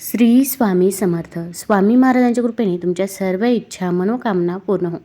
श्री स्वामी समर्थ. स्वामी महाराजांच्या कृपेने तुमच्या सर्व इच्छा मनोकामना पूर्ण हो.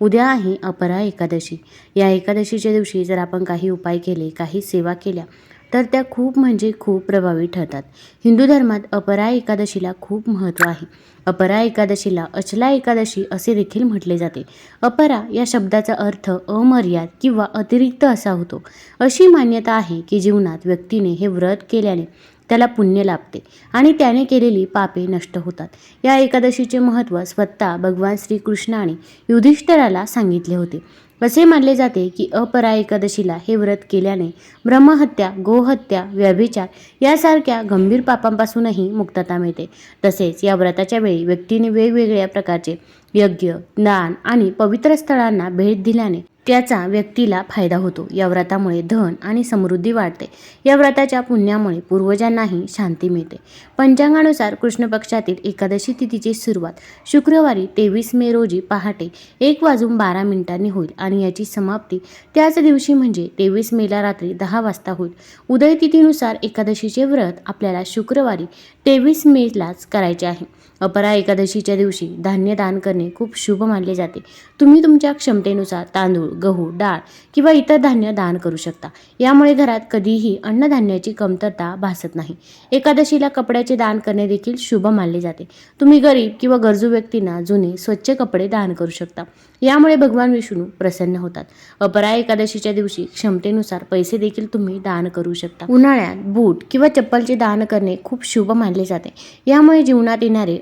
उद्या आहे अपरा एकादशी. या एकादशीच्या दिवशी जर आपण काही उपाय केले काही सेवा केल्या तर त्या खूप म्हणजे खूप प्रभावी ठरतात. हिंदू धर्मात अपरा एकादशीला खूप महत्त्व आहे. अपरा एकादशीला अचला एकादशी असे देखील म्हटले जाते. अपरा या शब्दाचा अर्थ अमर्याद किंवा अतिरिक्त असा होतो. अशी मान्यता आहे की जीवनात व्यक्तीने हे व्रत केल्याने त्याला पुण्य लाभते. आणि त्याने केलेली पापे नष्ट होतात. या एकादशीचे महत्त्व स्वतः भगवान श्रीकृष्णाने युधिष्ठराला सांगितले होते. असे मानले जाते की अपरा एकादशीला हे व्रत केल्याने ब्रह्महत्या गोहत्या व्यभिचार यासारख्या गंभीर पापांपासूनही मुक्तता मिळते. तसेच या व्रताच्या वेळी व्यक्तीने वेगवेगळ्या प्रकारचे यज्ञ दान आणि पवित्र स्थळांना भेट दिल्याने त्याचा व्यक्तीला फायदा होतो. या व्रतामुळे धन आणि समृद्धी वाढते. या व्रताच्या पुण्यामुळे पूर्वजांनाही शांती मिळते. पंचांगानुसार कृष्ण पक्षातील एकादशी तिथीची सुरुवात शुक्रवारी तेवीस मे रोजी पहाटे एक वाजून बारा मिनिटांनी होईल आणि याची समाप्ती त्याच दिवशी म्हणजे तेवीस मेला रात्री दहा वाजता होईल. उदय तिथीनुसार एकादशीचे व्रत आपल्याला शुक्रवारी तेवीस मेलाच करायचे आहे. अपरा एकादशीच्या दिवशी धान्य दान करणे खूप शुभ मानले जाते. तुम्ही तुमच्या क्षमतेनुसार तांदूळ गहू डाळ किंवा इतर धान्य दान करू शकता. यामुळे घरात कधीही अन्नधान्याची कमतरता भासत नाही. एकादशीला कपड्याचे दान करणे देखील शुभ मानले जाते. तुम्ही गरीब किंवा गरजू व्यक्तींना जुने स्वच्छ कपडे दान करू शकता. यामुळे भगवान विष्णू प्रसन्न होतात. अपरा एकादशीच्या दिवशी क्षमतेनुसार पैसे देखील तुम्ही दान करू शकता. उन्हाळ्यात बूट किंवा चप्पलचे दान करणे खूप शुभ मानले जाते. यामुळे जीवनात येणारे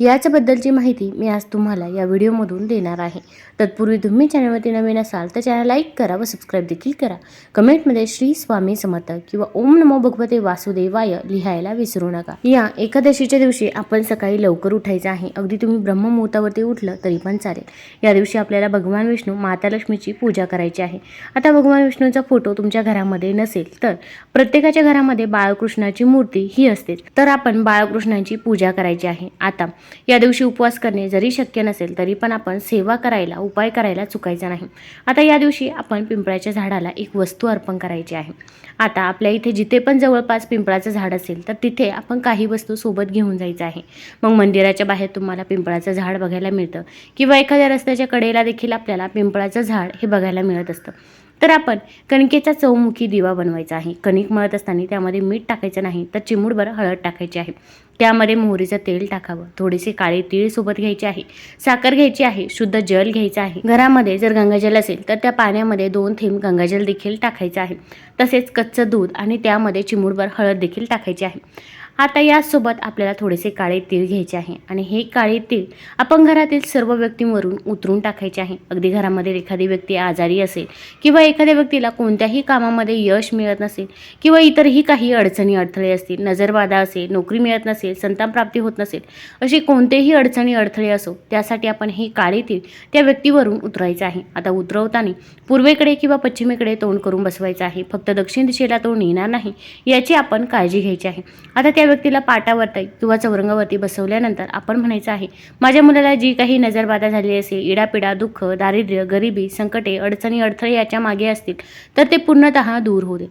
याच्याबद्दलची माहिती मी आज तुम्हाला या व्हिडिओमधून देणार आहे. तत्पूर्वी तुम्ही चॅनलवरती नवीन असाल तर चॅनल लाईक करा व सबस्क्राईब देखील करा. कमेंटमध्ये श्री स्वामी समर्थ किंवा ओम नमो भगवते वासुदेवाय लिहायला विसरू नका. या एकादशीच्या दिवशी आपण सकाळी लवकर उठायचं आहे. अगदी तुम्ही ब्रह्ममुहूर्तावरती उठलं तरी पण चालेल. या दिवशी आपल्याला भगवान विष्णू माता लक्ष्मीची पूजा करायची आहे. आता भगवान विष्णूचा फोटो तुमच्या घरामध्ये नसेल तर प्रत्येकाच्या घरामध्ये बाळकृष्णाची मूर्ती ही असते. तर आपण बाळकृष्णाची पूजा करायची आहे. आता या दिवशी उपवास करणे जरी शक्य नसेल तरी पण आपण सेवा करायला उपाय करायला चुकायचा नाही. आता या दिवशी आपण पिंपळाच्या झाडाला एक वस्तू अर्पण करायची आहे. आता आपल्या इथे जिथे पण जवळपास पिंपळाचं झाड असेल तर तिथे आपण काही वस्तू सोबत घेऊन जायचं आहे. मग मंदिराच्या बाहेर तुम्हाला पिंपळाचं झाड बघायला मिळतं किंवा एखाद्या रस्त्याच्या कडेला देखील आपल्याला पिंपळाचं झाड हे बघायला मिळत असतं. तर आपण कणकेचा चौमुखी दिवा बनवायचा आहे. कणिक मळत असताना त्यामध्ये मीठ टाकायचं नाही तर चिमूडभर हळद टाकायची आहे. त्यामध्ये मोहरीचं तेल टाकावं. थोडेसे काळे तीळ सोबत घ्यायचे आहे. साखर घ्यायची आहे. शुद्ध जल घ्यायचं आहे. घरामध्ये जर गंगाजल असेल तर त्या पाण्यामध्ये दोन थेंब गंगाजल देखील टाकायचं आहे. तसेच कच्चं दूध आणि त्यामध्ये चिमूडभर हळद देखील टाकायची आहे. आता यासोबत आपल्याला थोडेसे काळे तीळ घ्यायचे आहे. आणि हे काळे तीळ आपण घरातील सर्व व्यक्तींवरून उतरून टाकायचे आहे. अगदी घरामध्ये एखादी व्यक्ती आजारी असेल किंवा एखाद्या व्यक्तीला कोणत्याही कामामध्ये यश मिळत नसेल किंवा इतरही काही अडचणी अडथळे असतील नजरबाधा असेल नोकरी मिळत नसेल संतान प्राप्ती होत नसेल असे कोणतेही अडचणी अडथळे असो त्यासाठी आपण हे काळे तीळ त्या व्यक्तीवरून उतरायचं आहे. आता उतरवताना पूर्वेकडे किंवा पश्चिमेकडे तोंड करून बसवायचं आहे. फक्त दक्षिण दिशेला तोंड येणार नाही याची आपण काळजी घ्यायची आहे. आता त्या व्यक्तीला पाटावरती किंवा चौरंगावरती बसवल्यानंतर आपण म्हणायचं आहे माझ्या मुलाला जी काही नजरबाधा झाली असेल इडापिडा दुःख दारिद्र्य गरिबी संकटे अडचणी अडथळे याच्या मागे असतील तर ते पूर्णतः दूर होऊ दे.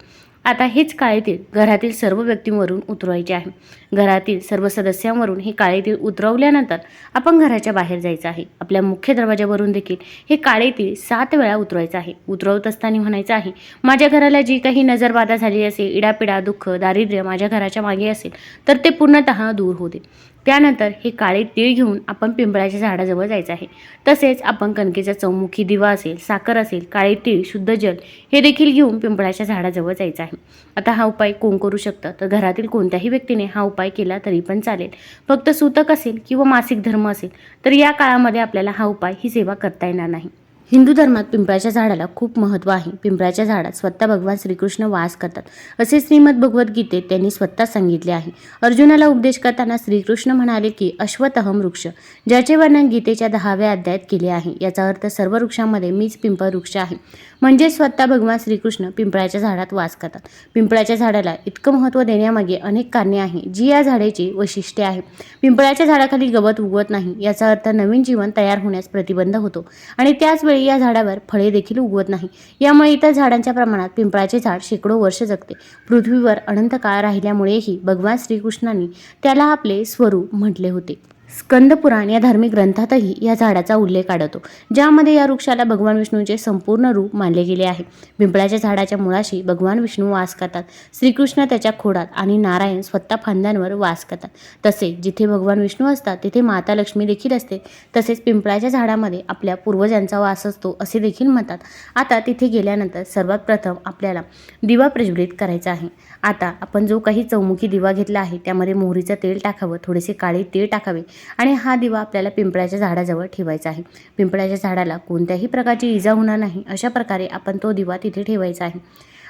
आता हेच काळे तीळ घरातील सर्व व्यक्तींवरून उतरवायचे आहे. घरातील सर्व सदस्यांवरून हे काळे तीळ उतरवल्यानंतर आपण घराच्या बाहेर जायचं आहे. आपल्या मुख्य दरवाजावरून देखील हे काळे तीळ सात वेळा उतरवायचं आहे. उतरवत असताना म्हणायचं आहे माझ्या घराला जी काही नजरबाधा झाली असेल इडापिडा दुःख दारिद्र्य माझ्या घराच्या मागे असेल तर ते पूर्णतः दूर होते. त्यानंतर हे काळे तीळ घेऊन आपण पिंपळाच्या झाडाजवळ जायचं आहे. तसेच आपण कणकेचा चौमुखी दिवा असेल साखर असेल काळे तीळ शुद्ध जल हे देखील घेऊन पिंपळाच्या झाडाजवळ जायचं आहे. आता हा उपाय कोण करू शकतं? तर घरातील कोणत्याही व्यक्तीने हा उपाय केला तरी पण चालेल. फक्त सूतक असेल किंवा मासिक धर्म असेल तर या काळामध्ये आपल्याला हा उपाय ही सेवा करता येणार नाही. हिंदू धर्मात पिंपळाच्या झाडाला खूप महत्त्व आहे. पिंपळाच्या झाडात स्वतः भगवान श्रीकृष्ण वास करतात. असे श्रीमद भगवद्गीतेत त्यांनी स्वतः सांगितले आहे. अर्जुनाला उपदेश करताना श्रीकृष्ण म्हणाले की अश्वतहम वृक्ष ज्याचे वर्णन गीतेच्या दहाव्या अध्यायात केले आहे याचा अर्थ सर्व वृक्षांमध्ये मीच पिंपळ वृक्ष आहे. म्हणजे स्वतः भगवान श्रीकृष्ण पिंपळाच्या झाडात वास करतात. पिंपळाच्या झाडाला इतकं महत्त्व देण्यामागे अनेक कारणे आहे जी या झाडाची वैशिष्ट्ये आहे पिंपळाच्या झाडाखाली गवत उगवत नाही याचा अर्थ नवीन जीवन तयार होण्यास प्रतिबंध होतो. आणि त्याचवेळी या झाडावर फळे देखील उगवत नाही. यामुळे इतर झाडांच्या प्रमाणात पिंपळाचे झाड शेकडो वर्ष जगते. पृथ्वीवर अनंत काळ राहिल्यामुळेही भगवान श्रीकृष्णांनी त्याला आपले स्वरूप म्हटले होते. स्कंद पुराण या धार्मिक ग्रंथातही या झाडाचा उल्लेख आढळतो ज्यामध्ये या वृक्षाला भगवान विष्णूचे संपूर्ण रूप मानले गेले आहे. पिंपळाच्या झाडाच्या मुळाशी भगवान विष्णू वास करतात श्रीकृष्ण त्याच्या खोडात आणि नारायण स्वतः फांद्यांवर वास करतात. तसेच जिथे भगवान विष्णू असतात तिथे माता लक्ष्मी देखील असते. तसेच पिंपळाच्या झाडामध्ये आपल्या पूर्वजांचा वास असतो असे देखील म्हणतात. आता तिथे गेल्यानंतर सर्वात प्रथम आपल्याला दिवा प्रज्वलित करायचा आहे. आता आपण जो काही चौमुखी दिवा घेतला आहे त्यामध्ये मोहरीचं तेल टाकावं थोडेसे काळे तीळ टाकावे आणि हा दिवा आपल्याला पिंपळाच्या झाडाजवळ ठेवायचा आहे. पिंपळाच्या झाडाला कोणत्याही प्रकारची इजा होणार नाही अशा प्रकारे आपण तो दिवा तिथे ठेवायचा आहे.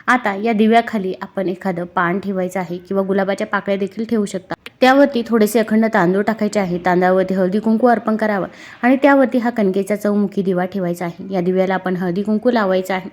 आता या दिव्याखाली आपण एखादं पान ठेवायचं आहे किंवा गुलाबाच्या पाकळ्या देखील ठेवू शकता. त्यावरती थोडेसे अखंड तांदूळ टाकायचे आहे. तांदळावरती हळदी कुंकू अर्पण करावं आणि त्यावरती हा कणकेचा चौमुखी दिवा ठेवायचा आहे. या दिव्याला आपण हळदी कुंकू लावायचा आहे.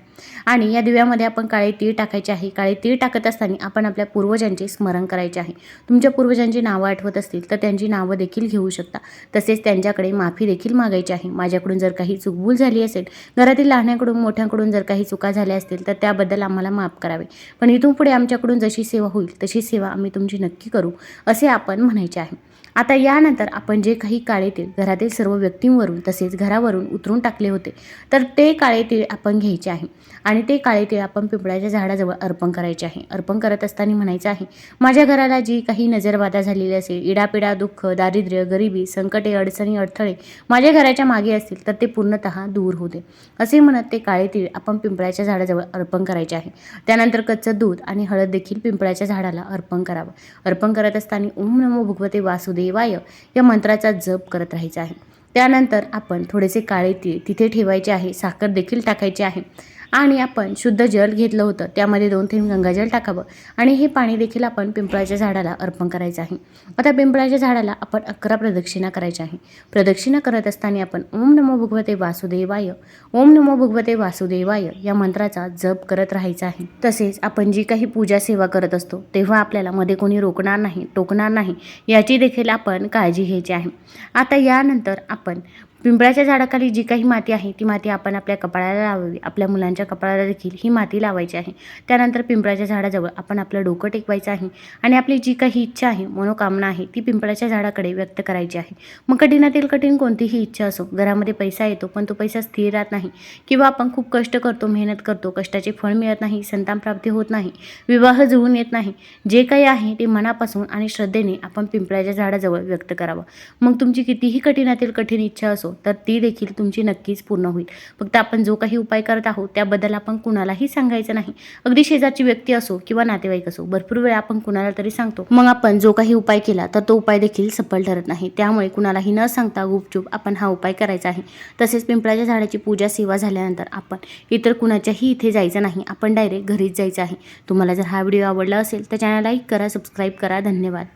आणि या दिव्यामध्ये आपण काळे तीळ टाकायचे आहे. काळे तीळ टाकत असताना आपण आपल्या पूर्वजांचे स्मरण करायचे आहे. तुमच्या पूर्वजांची नावं आठवत असतील तर त्यांची नावं देखील घेऊ शकता. तसेच त्यांच्याकडे माफी देखील मागायची आहे. माझ्याकडून जर काही चुकभूल झाली असेल घरातील लहानाकडून मोठ्यांकडून जर काही चुका झाल्या असतील तर त्याबद्दल आम्हाला माफ करावे. पण इथून पुढे आमच्याकडून जशी सेवा होईल तशी सेवा आम्ही तुमची नक्की करू असे आपण म्हणायचे आहे. आता यानंतर आपण जे काही काळे तीळ घरातील सर्व व्यक्तींवरून तसेच घरावरून उतरून टाकले होते तर ते काळे तीळ आपण घ्यायचे आहे. आणि ते काळे तीळ आपण पिंपळाच्या झाडाजवळ अर्पण करायचे आहे. अर्पण करत असताना म्हणायचं आहे माझ्या घराला जी काही नजरबाधा झालेली असेल इडापिडा दुःख दारिद्र्य गरिबी संकटे अडचणी अडथळे माझ्या घराच्या मागे असतील तर ते पूर्णतः दूर होते असे म्हणत ते काळे तीळ आपण पिंपळाच्या झाडाजवळ अर्पण करायचे आहे. त्यानंतर कच्चं दूध आणि हळद देखील पिंपळाच्या झाडाला अर्पण करावं. अर्पण करत असताना ओम नमो भगवते देवाय या मंत्राचा जप करत राहायचा आहे. त्यानंतर आपण थोडेसे काळे तीळ तिथे ठेवायचे आहे. साखर देखील टाकायची आहे. आणि आपण शुद्ध जल घेतलं होतं. त्यामध्ये दोन थेंब गंगाजल टाकावं. आणि हे पाणी देखील आपण पिंपळाच्या झाडाला अर्पण करायचं आहे. आता पिंपळाच्या झाडाला आपण अकरा प्रदक्षिणा करायच्या आहे. प्रदक्षिणा करत असताना आपण ओम नमो भगवते वासुदेवाय ओम नमो भगवते वासुदेवाय या मंत्राचा जप करत राहायचा आहे. तसेच आपण जी काही पूजा सेवा करत असतो तेव्हा आपल्याला मध्ये कोणी रोखणार नाही टोकणार नाही याची देखील आपण काळजी घ्यायची आहे. आता यानंतर आपण पिंपळाच्या झाडाखाली जी काही माती आहे ती माती आपण आपल्या कपाळाला लावावी. आपल्या मुलांच्या कपाळाला देखील ही माती लावायची आहे. त्यानंतर पिंपळाच्या झाडाजवळ आपण आपलं डोकं टेकवायचं आहे आणि आपली जी काही इच्छा आहे मनोकामना आहे ती पिंपळाच्या झाडाकडे व्यक्त करायची आहे. मग कठीणातील कठीण कोणतीही इच्छा असो घरामध्ये पैसा येतो पण तो पैसा स्थिर राहत नाही किंवा आपण खूप कष्ट करतो मेहनत करतो कष्टाचे फळ मिळत नाही संतान प्राप्ती होत नाही विवाह जुळून येत नाही जे काही आहे ते मनापासून आणि श्रद्धेने आपण पिंपळाच्या झाडाजवळ व्यक्त करावं. मग तुमची कितीही कठीणातील कठीण इच्छा असो तर ती देखील तुमची नक्कीच पूर्ण होईल. फक्त आपण जो काही उपाय करत आहोत त्याबद्दल आपण कुणालाही सांगायचं नाही. अगदी शेजारची व्यक्ती असो किंवा नातेवाईक असो भरपूर वेळा आपण कुणाला तरी सांगतो. मग आपण जो काही उपाय केला तर तो उपाय देखील सफल ठरत नाही. त्यामुळे कुणालाही न सांगता गुपचूप आपण हा उपाय करायचा आहे. तसेच पिंपळाच्या झाडाची पूजा सेवा झाल्यानंतर आपण इतर कुणाच्याही इथे जायचं नाही. आपण डायरेक्ट घरीच जायचं आहे. तुम्हाला जर हा व्हिडिओ आवडला असेल तर चॅनल लाईक करा सबस्क्राईब करा. धन्यवाद.